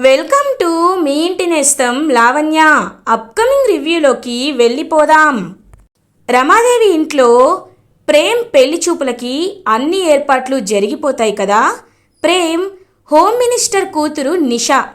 Welcome to me ఇంటి నేస్తం Lavanya. Upcoming రివ్యూలోకి వెళ్ళిపోదాం. రమాదేవి ఇంట్లో ప్రేమ్ పెళ్ళి చూపులకి అన్ని ఏర్పాట్లు జరిగిపోతాయి కదా? ప్రేమ్ హోమ్ మినిస్టర్ కూతురు నిషా.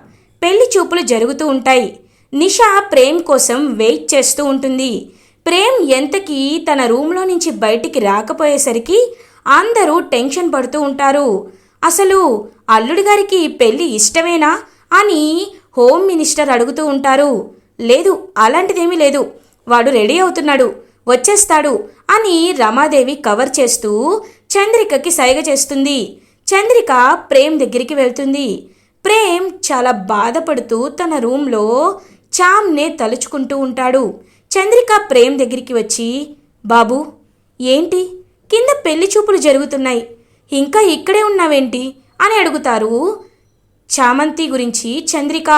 పెళ్ళి చూపులు జరుగుతూ ఉంటాయి. నిషా ప్రేమ్ కోసం వెయిట్ చేస్తూ ఉంటుంది. ప్రేమ్ ఎంతకీ తన రూమ్లో నుంచి బయటికి రాకపోయేసరికి అందరూ టెన్షన్ పడుతూ ఉంటారు. అసలు అల్లుడి గారికి పెళ్ళి ఇష్టమేనా? అని హోమ్ మినిస్టర్ అడుగుతూ ఉంటారు. లేదు అలాంటిదేమీ లేదు. వాడు రెడీ అవుతున్నాడు. వచ్చేస్తాడు అని రమాదేవి కవర్ చేస్తూ చంద్రికకి సైగ చేస్తుంది. చంద్రిక ప్రేమ్ దగ్గరికి వెళ్తుంది. ప్రేమ్ చాలా బాధపడుతూ తన రూమ్లో చామ్నే తలుచుకుంటూ ఉంటాడు. చంద్రిక ప్రేమ్ దగ్గరికి వచ్చి బాబు ఏంటి? కింద పెళ్ళి చూపులు జరుగుతున్నాయి. ఇంకా ఇక్కడే ఉన్నావేంటి? అని అడుగుతారు చామంతి గురించి చంద్రిక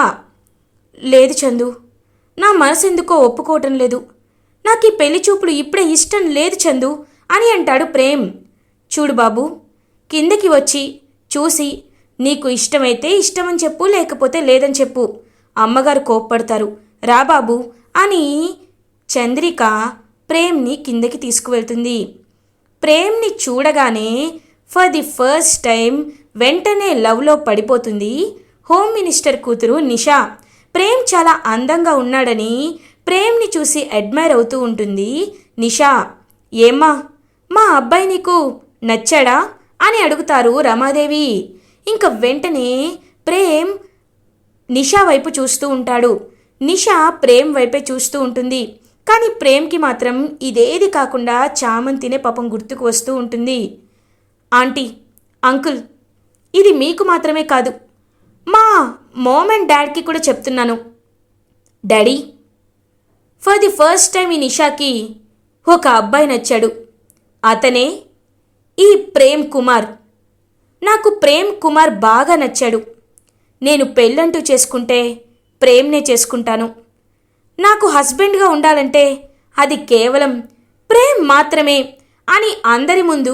లేదు చందు. నా మనసు ఎందుకో ఒప్పుకోవటం లేదు. నాకు ఈ పెళ్ళి చూపులు ఇప్పుడే ఇష్టం లేదు చందు అని అంటాడు ప్రేమ్. చూడు బాబు కిందకి వచ్చి చూసి నీకు ఇష్టమైతే ఇష్టమని చెప్పు లేకపోతే లేదని చెప్పు. అమ్మగారు కోప్పడతారు. రా బాబు అని చంద్రిక ప్రేమ్ని కిందకి తీసుకువెళ్తుంది. ప్రేమ్ని చూడగానే ఫర్ ది ఫస్ట్ టైం వెంటనే లవ్లో పడిపోతుంది. హోమ్ మినిస్టర్ కూతురు నిషా ప్రేమ్ చాలా అందంగా ఉన్నాడని ప్రేమ్ని చూసి అడ్మైర్ అవుతూ ఉంటుంది. నిషా ఏమ్మా మా అబ్బాయి నీకు నచ్చాడా? అని అడుగుతారు రమాదేవి. ఇంకా వెంటనే ప్రేమ్ నిషా వైపు చూస్తూ ఉంటాడు. నిషా ప్రేమ్ వైపే చూస్తూ ఉంటుంది. కానీ ప్రేమ్కి మాత్రం ఇదేది కాకుండా చామంతినే పాపం గుర్తుకు వస్తూ ఉంటుంది. ఆంటీ అంకుల్ ఇది మీకు మాత్రమే కాదు. మా మామ్ అండ్ డాడ్కి కూడా చెప్తున్నాను. Daddy for the first time ఈ నిషాకి ఒక అబ్బాయి నచ్చాడు. అతనే ఈ ప్రేమ్ కుమార్. నాకు ప్రేమ్ కుమార్ బాగా నచ్చాడు. నేను పెళ్ళంటూ చేసుకుంటే ప్రేమ్నే చేసుకుంటాను. నాకు హస్బెండ్గా ఉండాలంటే అది కేవలం ప్రేమ్ మాత్రమే అని అందరి ముందు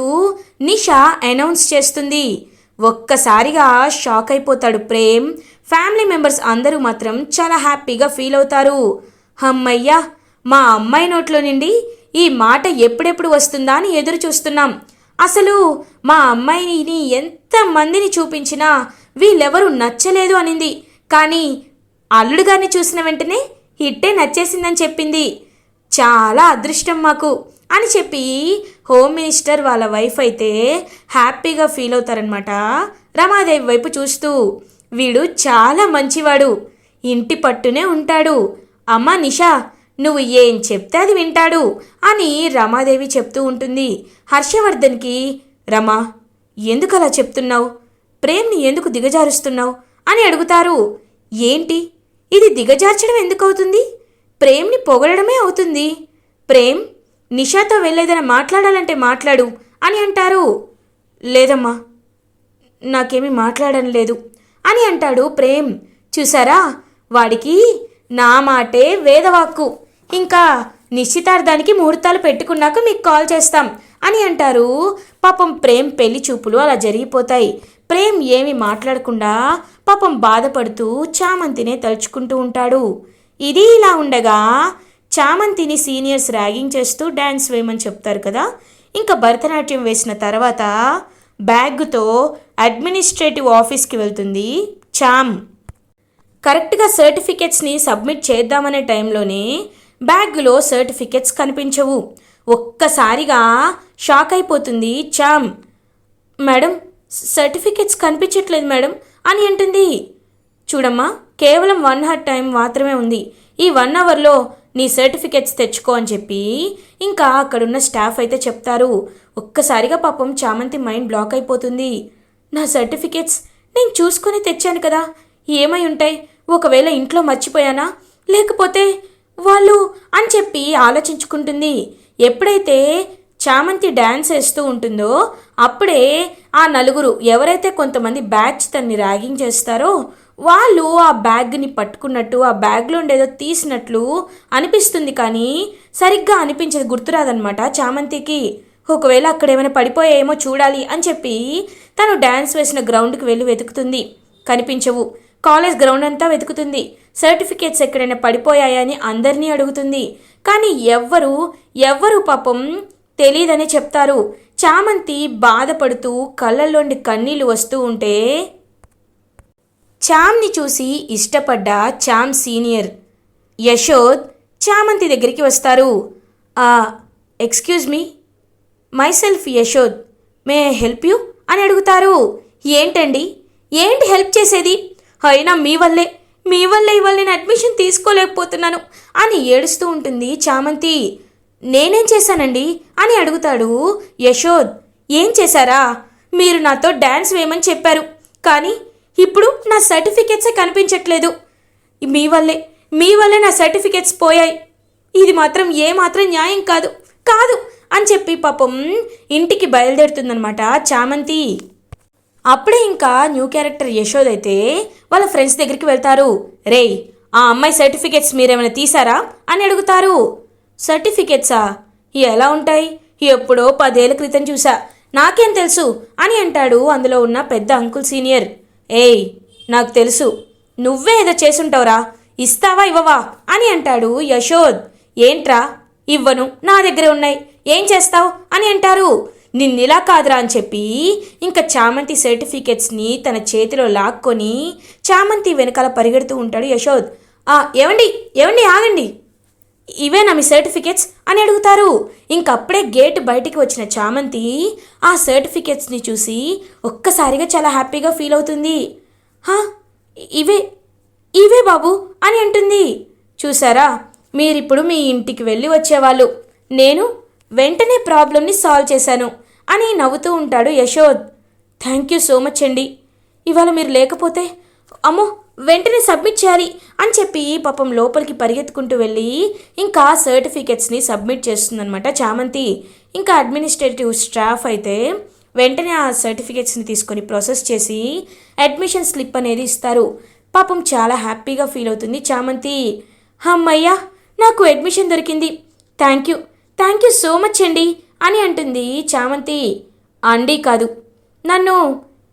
నిషా అనౌన్స్ చేస్తుంది. ఒక్కసారిగా షాక్ అయిపోతాడు ప్రేమ్. ఫ్యామిలీ మెంబర్స్ అందరూ మాత్రం చాలా హ్యాపీగా ఫీల్ అవుతారు. అమ్మయ్యా మా అమ్మాయి నోట్లో నుండి ఈ మాట ఎప్పుడెప్పుడు వస్తుందా అని ఎదురు చూస్తున్నాం. అసలు మా అమ్మాయిని ఎంతమందిని చూపించినా వీళ్ళెవరూ నచ్చలేదు అనింది. కానీ అల్లుడు గారిని చూసిన వెంటనే హిట్టే నచ్చేసిందని చెప్పింది. చాలా అదృష్టం మాకు. అని చెప్పి హోమ్ మినిస్టర్ వాళ్ళ వైఫ్ అయితే హ్యాపీగా ఫీల్ అవుతారనమాట రమాదేవి వైపు చూస్తూ వీడు చాలా మంచివాడు. ఇంటి పట్టునే ఉంటాడు. అమ్మా నిషా నువ్వు ఏం చెప్తే అది వింటాడు అని రమాదేవి చెప్తూ ఉంటుంది. హర్షవర్ధన్కి రమా ఎందుకు అలా చెప్తున్నావు? ప్రేమ్ని ఎందుకు దిగజారుస్తున్నావు? అని అడుగుతారు. ఏంటి? ఇది దిగజార్చడం ఎందుకు అవుతుంది? ప్రేమ్ని పొగడమే అవుతుంది. ప్రేమ్ నిషాతో వెళ్ళేదైనా మాట్లాడాలంటే మాట్లాడు అని అంటారు. లేదమ్మా నాకేమీ మాట్లాడడం లేదు అని అంటాడు ప్రేమ్. చూసారా? వాడికి నా మాటే వేదవాక్కు. ఇంకా నిశ్చితార్థానికి ముహూర్తాలు పెట్టుకున్నాక మీకు కాల్ చేస్తాం అని అంటారు. పాపం ప్రేమ్ పెళ్ళి చూపులు అలా జరిగిపోతాయి. ప్రేమ్ ఏమి మాట్లాడకుండా పాపం బాధపడుతూ చామంతినే తలుచుకుంటూ ఉంటాడు. ఇది ఇలా ఉండగా చామంతిని సీనియర్స్ ర్యాగింగ్ చేస్తూ డ్యాన్స్ వేయమని చెప్తారు కదా. ఇంకా భరతనాట్యం వేసిన తర్వాత బ్యాగ్తో అడ్మినిస్ట్రేటివ్ ఆఫీస్కి వెళ్తుంది చామ్. కరెక్ట్గా సర్టిఫికెట్స్ని సబ్మిట్ చేద్దామనే టైంలోనే బ్యాగ్లో సర్టిఫికెట్స్ కనిపించవు. ఒక్కసారిగా షాక్ అయిపోతుంది చామ్. మేడం సర్టిఫికెట్స్ కనిపించట్లేదు మేడం అని అంటుంది. చూడమ్మా కేవలం వన్ హవర్ టైం మాత్రమే ఉంది. ఈ వన్ అవర్లో నీ సర్టిఫికెట్స్ తెచ్చుకో అని చెప్పి ఇంకా అక్కడున్న స్టాఫ్ అయితే చెప్తారు. ఒక్కసారిగా పాపం చామంతి మైండ్ బ్లాక్ అయిపోతుంది. నా సర్టిఫికెట్స్ నేను చూసుకొని తెచ్చాను కదా. ఏమై ఉంటాయి? ఒకవేళ ఇంట్లో మర్చిపోయానా? లేకపోతే వాళ్ళు అని చెప్పి ఆలోచించుకుంటుంది. ఎప్పుడైతే చామంతి డ్యాన్స్ వేస్తూ ఉంటుందో అప్పుడే ఆ నలుగురు ఎవరైతే కొంతమంది బ్యాచ్ తన్ని ర్యాగింగ్ చేస్తారో వాళ్ళు ఆ బ్యాగ్ని పట్టుకున్నట్టు ఆ బ్యాగ్లో ఉండేదో తీసినట్లు అనిపిస్తుంది కానీ సరిగ్గా అనిపించేది గుర్తురాదనమాట చామంతికి. ఒకవేళ అక్కడ ఏమైనా పడిపోయాయేమో చూడాలి అని చెప్పి తను డ్యాన్స్ వేసిన గ్రౌండ్కి వెళ్ళి వెతుకుతుంది. కనిపించవు. కాలేజ్ గ్రౌండ్ అంతా వెతుకుతుంది. సర్టిఫికేట్స్ ఎక్కడైనా పడిపోయాయని అందరినీ అడుగుతుంది. కానీ ఎవ్వరు ఎవ్వరు పాపం తెలియదనే చెప్తారు. చామంతి బాధపడుతూ కళ్ళల్లోండి కన్నీళ్ళు వస్తూ ఉంటే చామ్ని చూసి ఇష్టపడ్డ చామ్ సీనియర్ యశోద్ చామంతి దగ్గరికి వస్తారు. ఆ excuse me myself Yashod may help you? అని అడుగుతారు. ఏంటండి? ఏంటి హెల్ప్ చేసేది? అయినా మీ వల్లే మీ వల్లే ఇవాళ నేను అడ్మిషన్ తీసుకోలేకపోతున్నాను అని ఏడుస్తూ ఉంటుంది చామంతి. నేనేం చేశానండి? అని అడుగుతాడు యశోద్. ఏం చేశారా? మీరు నాతో డ్యాన్స్ వేయమని చెప్పారు. కానీ ఇప్పుడు నా సర్టిఫికెట్సే కనిపించట్లేదు. మీ వల్లే మీ వల్లే నా సర్టిఫికెట్స్ పోయాయి. ఇది మాత్రం ఏ మాత్రం న్యాయం కాదు. కాదు అని చెప్పి పాపం ఇంటికి బయలుదేరుతుందనమాట చామంతి. అప్పుడే ఇంకా న్యూ క్యారెక్టర్ యశోద్ అయితే వాళ్ళ ఫ్రెండ్స్ దగ్గరికి వెళ్తారు. రేయ్ ఆ అమ్మాయి సర్టిఫికెట్స్ మీరేమైనా తీసారా అని అడుగుతారు. సర్టిఫికెట్సా? ఎలా ఉంటాయి? ఎప్పుడో పదేళ్ళ క్రితం చూసా. నాకేం తెలుసు అని అంటాడు అందులో ఉన్న పెద్ద అంకుల్ సీనియర్. ఏయ్ నాకు తెలుసు. నువ్వే ఏదో చేసుంటావురా. ఇస్తావా ఇవ్వవా? అని అంటాడు యశోద్. ఏంట్రా? ఇవ్వను. నా దగ్గర ఉన్నాయి. ఏం చేస్తావు? అని అంటారు. నిన్నిలా కాదురా అని చెప్పి ఇంకా చామంతి సర్టిఫికెట్స్ని తన చేతిలో లాక్కొని చామంతి వెనకాల పరిగెడుతూ ఉంటాడు యశోద్. "ఆ, ఏవండి? ఏవండి? ఆగండి. ఇవేనా మీ సర్టిఫికెట్స్ అని అడుగుతారు. ఇంకప్పుడే గేట్ బయటికి వచ్చిన చామంతి ఆ సర్టిఫికెట్స్ని చూసి ఒక్కసారిగా చాలా హ్యాపీగా ఫీల్ అవుతుంది. హా ఇవే ఇవే బాబు అని అంటుంది. చూసారా మీరిప్పుడు మీ ఇంటికి వెళ్ళి వచ్చేవాళ్ళు. నేను వెంటనే ప్రాబ్లమ్ని సాల్వ్ చేశాను అని నవ్వుతూ ఉంటాడు Yashod. Thank you so much అండి. ఇవాళ మీరు లేకపోతే అమ్మో వెంటనే సబ్మిట్ చేయాలి అని చెప్పి పాపం లోపలికి పరిగెత్తుకుంటూ వెళ్ళి ఇంకా సర్టిఫికెట్స్ని సబ్మిట్ చేస్తుందనమాట చామంతి. ఇంకా అడ్మినిస్ట్రేటివ్ స్టాఫ్ అయితే వెంటనే ఆ సర్టిఫికెట్స్ని తీసుకొని ప్రాసెస్ చేసి అడ్మిషన్ స్లిప్ అనేది ఇస్తారు. పాపం చాలా హ్యాపీగా ఫీల్ అవుతుంది చామంతి. అమ్మయ్యా నాకు అడ్మిషన్ దొరికింది. Thank you thank you so much అండి అని అంటుంది చామంతి. అండి కాదు. నన్ను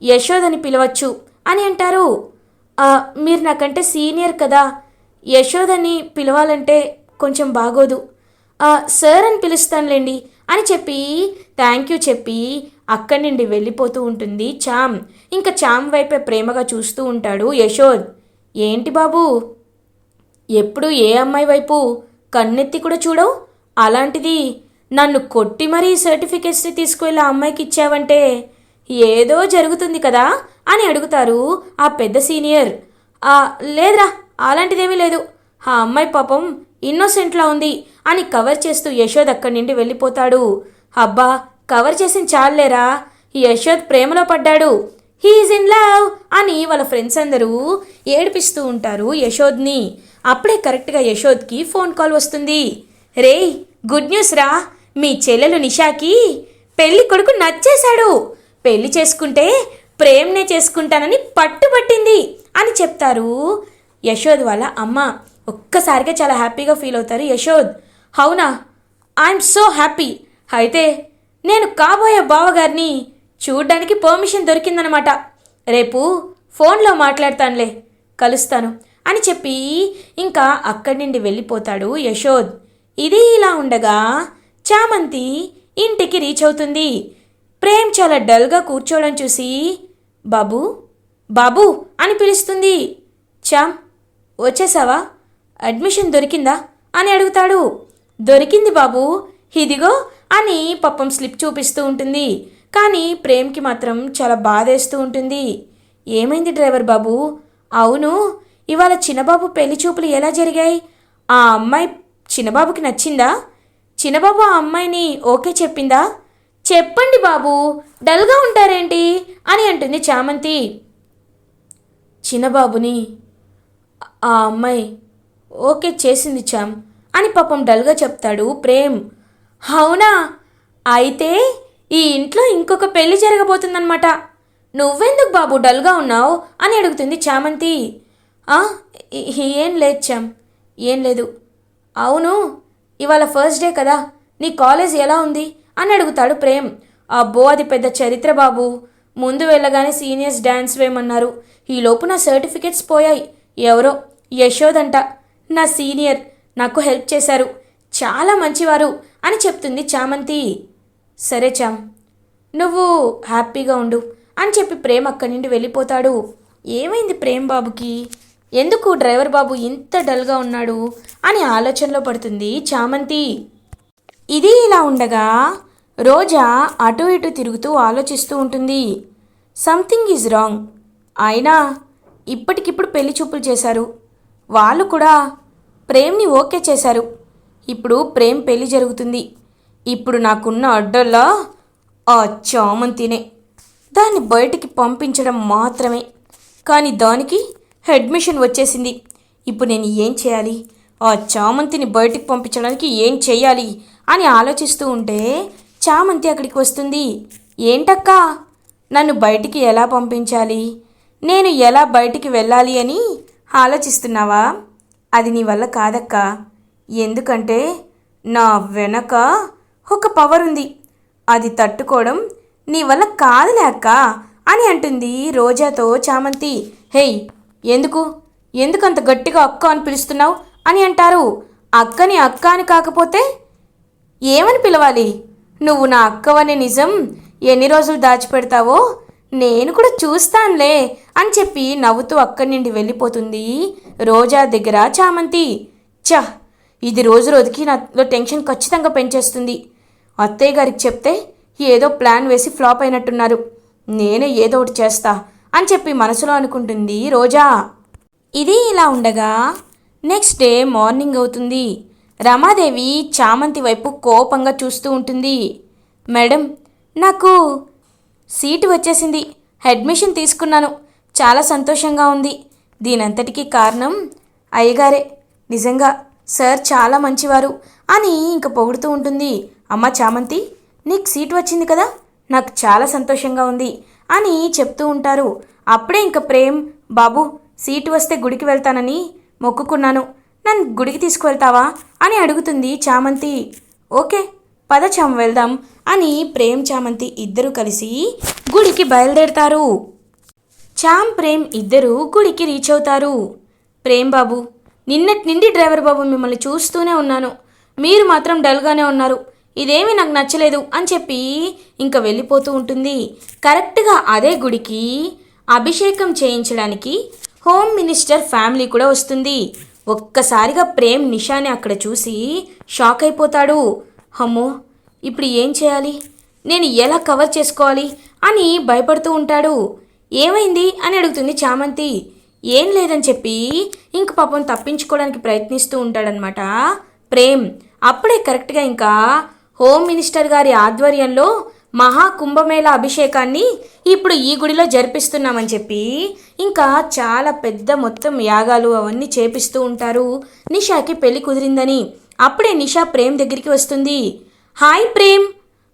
యశోద్ అని పిలవచ్చు అని అంటారు. మీరు నాకంటే సీనియర్ కదా. యశోదని అని పిలవాలంటే కొంచెం బాగోదు. సార్ అని పిలుస్తానులేండి అని చెప్పి థ్యాంక్ యూ చెప్పి అక్కడి నుండి వెళ్ళిపోతూ ఉంటుంది చామ్. ఇంకా చామ్ వైపే ప్రేమగా చూస్తూ ఉంటాడు యశోద్. ఏంటి బాబు? ఎప్పుడు ఏ అమ్మాయి వైపు కన్నెత్తి కూడా చూడవు? అలాంటిది నన్ను కొట్టి మరీ సర్టిఫికేట్స్ని తీసుకువెళ్ళి ఆ అమ్మాయికి ఇచ్చావంటే ఏదో జరుగుతుంది కదా. అని అడుగుతారు ఆ పెద్ద సీనియర్. లేదురా అలాంటిదేమీ లేదు. ఆ అమ్మాయి పాపం ఇన్నోసెంట్లా ఉంది అని కవర్ చేస్తూ యశోద్ అక్కడి నుండి వెళ్ళిపోతాడు. అబ్బా కవర్ చేసిన చాలేరా యశోద్ ప్రేమలో పడ్డాడు. హీఈస్ ఇన్ లవ్ అని వాళ్ళ ఫ్రెండ్స్ అందరూ ఏడిపిస్తూ ఉంటారు యశోద్ని. అప్పుడే కరెక్ట్గా యశోద్కి ఫోన్ కాల్ వస్తుంది. రేయ్ గుడ్ న్యూస్ రా. మీ చెల్లెలు నిషాకి పెళ్ళి కొడుకు నచ్చేశాడు. పెళ్ళి చేసుకుంటే ప్రేమ్నే చేసుకుంటానని పట్టుబట్టింది అని చెప్తారు యశోద్ వాళ్ళ అమ్మ. ఒక్కసారిగా చాలా హ్యాపీగా ఫీల్ అవుతారు యశోద్. అవునా? ఐఎమ్ సో హ్యాపీ అయితే నేను కాబోయే బావగారిని చూడ్డానికి పర్మిషన్ దొరికిందనమాట. రేపు ఫోన్లో మాట్లాడతానులే కలుస్తాను అని చెప్పి ఇంకా అక్కడి నుండి వెళ్ళిపోతాడు యశోద్. ఇది ఇలా ఉండగా చామంతి ఇంటికి రీచ్ అవుతుంది. ప్రేమ్ చాలా డల్గా కూర్చోవడం చూసి బాబు బాబు అని పిలుస్తుంది. చామ్ వచ్చేసావా? అడ్మిషన్ దొరికిందా? అని అడుగుతాడు. దొరికింది బాబు. ఇదిగో అని పప్పం స్లిప్ చూపిస్తూ ఉంటుంది. కానీ ప్రేమ్కి మాత్రం చాలా బాధేస్తూ ఉంటుంది. ఏమైంది డ్రైవర్ బాబు? అవును ఇవాళ చిన్నబాబు పెళ్ళి చూపులు ఎలా జరిగాయి? ఆ అమ్మాయి చిన్నబాబుకి నచ్చిందా? చిన్నబాబు ఆ అమ్మాయిని ఓకే చెప్పిందా? చెప్పండి బాబు డల్గా ఉంటారేంటి? అని అంటుంది చామంతి. చిన్నబాబుని ఆ అమ్మాయి ఓకే చేసింది చామ్ అని పాపం డల్గా చెప్తాడు ప్రేమ్. అవునా? అయితే ఈ ఇంట్లో ఇంకొక పెళ్ళి జరగబోతుందన్నమాట. నువ్వెందుకు బాబు డల్గా ఉన్నావు? అని అడుగుతుంది చామంతి. ఏం లేదు చామ్ ఏం లేదు. అవును ఇవాళ ఫస్ట్ డే కదా నీ కాలేజ్ ఎలా ఉంది? అని అడుగుతాడు ప్రేమ్. అబ్బో అది పెద్ద చరిత్ర బాబు. ముందు వెళ్ళగానే సీనియర్స్ డ్యాన్స్ వేయమన్నారు. ఈలోపు నా సర్టిఫికెట్స్ పోయాయి. ఎవరో? యశోదంట నా సీనియర్. నాకు హెల్ప్ చేశారు. చాలా మంచివారు అని చెప్తుంది చామంతి. సరే చామ్. నువ్వు హ్యాపీగా ఉండు అని చెప్పి ప్రేమ్ అక్కడి నుండి వెళ్ళిపోతాడు. ఏమైంది ప్రేమ్ బాబుకి? ఎందుకు డ్రైవర్ బాబు ఇంత డల్గా ఉన్నాడు అని ఆలోచనలో పడుతుంది చామంతి. ఇది ఇలా ఉండగా రోజా అటు ఇటు తిరుగుతూ ఆలోచిస్తూ ఉంటుంది. సంథింగ్ ఈజ్ రాంగ్ అయినా ఇప్పటికిప్పుడు పెళ్ళి చూపులు చేశారు. వాళ్ళు కూడా ప్రేమ్ని ఓకే చేశారు. ఇప్పుడు ప్రేమ్ పెళ్ళి జరుగుతుంది. ఇప్పుడు నాకున్న అడ్డల్లా ఆ చామంతినే దాన్ని బయటికి పంపించడం మాత్రమే. కానీ దానికి అడ్మిషన్ వచ్చేసింది. ఇప్పుడు నేను ఏం చేయాలి? ఆ చామంతిని బయటికి పంపించడానికి ఏం చేయాలి? అని ఆలోచిస్తూ ఉంటే చామంతి అక్కడికి వస్తుంది. ఏంటక్కా? నన్ను బయటికి ఎలా పంపించాలి? నేను ఎలా బయటికి వెళ్ళాలి అని ఆలోచిస్తున్నావా? అది నీ వల్ల కాదక్కా. ఎందుకంటే నా వెనక ఒక పవర్ ఉంది. అది తట్టుకోవడం నీ వల్ల కాదులే అక్క అని అంటుంది రోజాతో చామంతి. హేయ్ ఎందుకు? ఎందుకంత గట్టిగా అక్క అని పిలుస్తున్నావు అని అంటారు. అక్కని అక్క అని కాకపోతే ఏమని పిలవాలి? నువ్వు నా అక్కవనే నిజం ఎన్ని రోజులు దాచిపెడతావో నేను కూడా చూస్తానులే అని చెప్పి నవ్వుతూ అక్కడి నుండి వెళ్ళిపోతుంది రోజా దగ్గర చామంతి. చ ఇది రోజు రోజుకి నాలో టెన్షన్ ఖచ్చితంగా పెంచేస్తుంది. అత్తయ్య గారికి చెప్తే ఏదో ప్లాన్ వేసి ఫ్లాప్ అయినట్టున్నారు. నేనే ఏదో ఒకటి చేస్తా అని చెప్పి మనసులో అనుకుంటుంది రోజా. ఇది ఇలా ఉండగా నెక్స్ట్ డే మార్నింగ్ అవుతుంది. రమాదేవి చామంతి వైపు కోపంగా చూస్తూ ఉంటుంది. మేడం నాకు సీటు వచ్చేసింది. అడ్మిషన్ తీసుకున్నాను. చాలా సంతోషంగా ఉంది. దీనంతటికీ కారణం అయ్యగారే. నిజంగా సార్ చాలా మంచివారు అని ఇంక పొగుడుతూ ఉంటుంది. అమ్మ చామంతి నీకు సీట్ వచ్చింది కదా? నాకు చాలా సంతోషంగా ఉంది అని చెప్తూ ఉంటారు. అప్పుడే ఇంక ప్రేమ్ బాబు సీటు వస్తే గుడికి వెళ్తానని మొక్కుకున్నాను. నన్ను గుడికి తీసుకువెళ్తావా? అని అడుగుతుంది చామంతి. ఓకే పద చం వెళ్దాం అని ప్రేమ్ చామంతి ఇద్దరూ కలిసి గుడికి బయలుదేరతారు. చామ్ ప్రేమ్ ఇద్దరు గుడికి రీచ్ అవుతారు. ప్రేమ్ బాబు నిన్నటి నుండి డ్రైవర్ బాబు మిమ్మల్ని చూస్తూనే ఉన్నాను. మీరు మాత్రం డల్గానే ఉన్నారు. ఇదేమీ నాకు నచ్చలేదు అని చెప్పి ఇంకా వెళ్ళిపోతూ ఉంటుంది. కరెక్ట్గా అదే గుడికి అభిషేకం చేయించడానికి హోమ్ మినిస్టర్ ఫ్యామిలీ కూడా వస్తుంది. ఒక్కసారిగా ప్రేమ్ నిషాని అక్కడ చూసి షాక్ అయిపోతాడు. అమ్మో ఇప్పుడు ఏం చేయాలి? నేను ఎలా కవర్ చేసుకోవాలి అని భయపడుతూ ఉంటాడు. ఏమైంది అని అడుగుతుంది చామంతి. ఏం లేదని చెప్పి ఇంక పాపం తప్పించుకోవడానికి ప్రయత్నిస్తూ ఉంటాడనమాట ప్రేమ్. అప్పుడే కరెక్ట్గా ఇంకా హోమ్ మినిస్టర్ గారి ఆధ్వర్యంలో మహాకుంభమేళ అభిషేకాన్ని ఇప్పుడు ఈ గుడిలో జరిపిస్తున్నామని చెప్పి ఇంకా చాలా పెద్ద మొత్తం యాగాలు అవన్నీ చేపిస్తూ ఉంటారు. నిషాకి పెళ్ళి కుదిరిందని. అప్పుడే నిషా ప్రేమ్ దగ్గరికి వస్తుంది. Hi Prem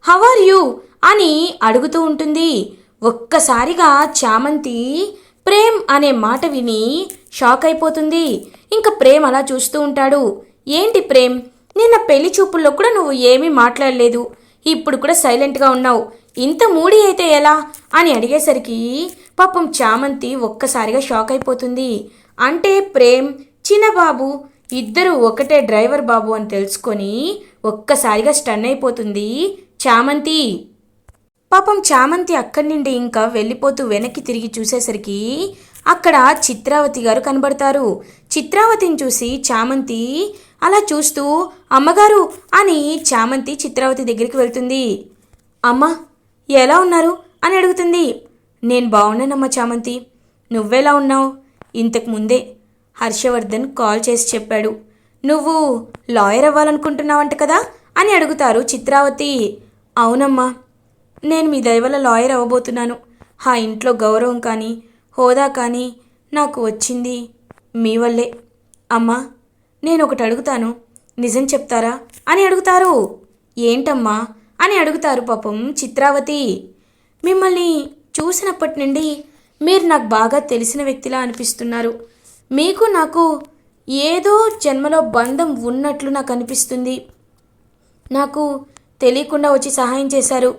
how are you? అని అడుగుతూ ఉంటుంది. ఒక్కసారిగా చామంతి ప్రేమ్ అనే మాట విని షాక్ అయిపోతుంది. ఇంకా ప్రేమ్ అలా చూస్తూ ఉంటాడు. ఏంటి ప్రేమ్ నిన్న పెళ్ళి చూపుల్లో కూడా నువ్వు ఏమీ మాట్లాడలేదు. ఇప్పుడు కూడా సైలెంట్గా ఉన్నావు. ఇంత మూడీ అయితే ఎలా? అని అడిగేసరికి పాపం చామంతి ఒక్కసారిగా షాక్ అయిపోతుంది. అంటే ప్రేమ్ చిన్నబాబు ఇద్దరు ఒకటే డ్రైవర్ బాబు అని తెలుసుకొని ఒక్కసారిగా స్టన్ అయిపోతుంది చామంతి. పాపం చామంతి అక్కడి నుండి ఇంకా వెళ్ళిపోతూ వెనక్కి తిరిగి చూసేసరికి అక్కడ చిత్రావతి గారు కనబడతారు. చిత్రావతిని చూసి చామంతి అలా చూస్తూ అమ్మగారు అని చామంతి చిత్రావతి దగ్గరికి వెళ్తుంది. అమ్మ ఎలా ఉన్నారు? అని అడుగుతుంది. నేను బాగున్నానమ్మా చామంతి. నువ్వెలా ఉన్నావు? ఇంతకు ముందే హర్షవర్ధన్ కాల్ చేసి చెప్పాడు. నువ్వు లాయర్ అవ్వాలనుకుంటున్నావంట కదా? అని అడుగుతారు చిత్రావతి. అవునమ్మా నేను మీ దయవల్ల లాయర్ అవ్వబోతున్నాను. ఆ ఇంట్లో గౌరవం కానీ హోదా కానీ నాకు వచ్చింది మీ వల్లే. అమ్మా నేను ఒకటి అడుగుతాను. నిజం చెప్తారా? అని అడుగుతారు. ఏంటమ్మా? అని అడుగుతారు పాపం చిత్రావతి. మిమ్మల్ని చూసినప్పటి నుండి మీరు నాకు బాగా తెలిసిన వ్యక్తిలా అనిపిస్తున్నారు. మీకు నాకు ఏదో జన్మలో బంధం ఉన్నట్లు నాకు అనిపిస్తుంది. నాకు తెలియకుండా వచ్చి సహాయం చేశారు.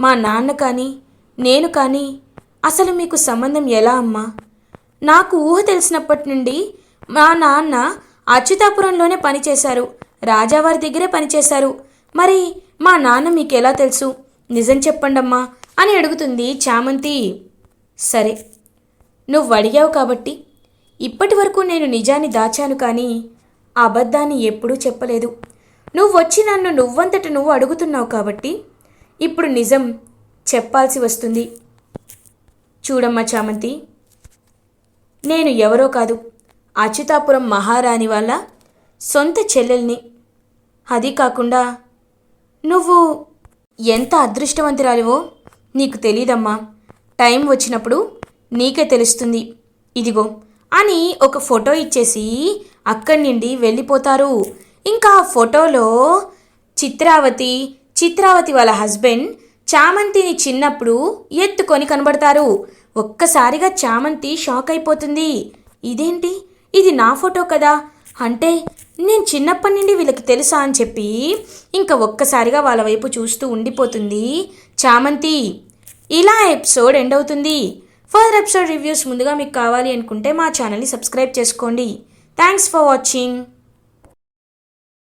మా నాన్న కానీ నేను కానీ అసలు మీకు సంబంధం ఎలా అమ్మా? నాకు ఊహ తెలిసినప్పటి నుండి మా నాన్న అచ్యుతాపురంలోనే పనిచేశారు. రాజావారి దగ్గరే పనిచేశారు. మరి మా నాన్న మీకు ఎలా తెలుసు? నిజం చెప్పండమ్మా అని అడుగుతుంది చామంతి. సరే నువ్వు అడిగావు కాబట్టి. ఇప్పటి వరకు నేను నిజాన్ని దాచాను కానీ అబద్ధాన్ని ఎప్పుడూ చెప్పలేదు. నువ్వు వచ్చి నన్ను నువ్వంతట నువ్వు అడుగుతున్నావు కాబట్టి ఇప్పుడు నిజం చెప్పాల్సి వస్తుంది. చూడమ్మా చామంతి నేను ఎవరో కాదు. అచ్యుతాపురం మహారాణి వాళ్ళ సొంత చెల్లెల్ని. అది కాకుండా నువ్వు ఎంత అదృష్టవంతురాలివో నీకు తెలీదమ్మా. టైం వచ్చినప్పుడు నీకే తెలుస్తుంది. ఇదిగో అని ఒక ఫోటో ఇచ్చేసి అక్కడి నుండి వెళ్ళిపోతారు. ఇంకా ఆ ఫోటోలో చిత్రావతి చిత్రావతి వాళ్ళ హస్బెండ్ చామంతిని చిన్నప్పుడు ఎత్తుకొని కనబడతారు. ఒక్కసారిగా చామంతి షాక్ అయిపోతుంది. ఇదేంటి? ఇది నా ఫోటో కదా. అంటే నేను చిన్నప్పటి నుండి వీళ్ళకి తెలుసా అని చెప్పి ఇంకా ఒక్కసారిగా వాళ్ళ వైపు చూస్తూ ఉండిపోతుంది చామంతి. ఇలా ఎపిసోడ్ ఎండ్ అవుతుంది. ఫర్దర్ ఎపిసోడ్ రివ్యూస్ ముందుగా మీకు కావాలి అనుకుంటే మా ఛానల్ని సబ్స్క్రైబ్ చేసుకోండి. Thanks for watching.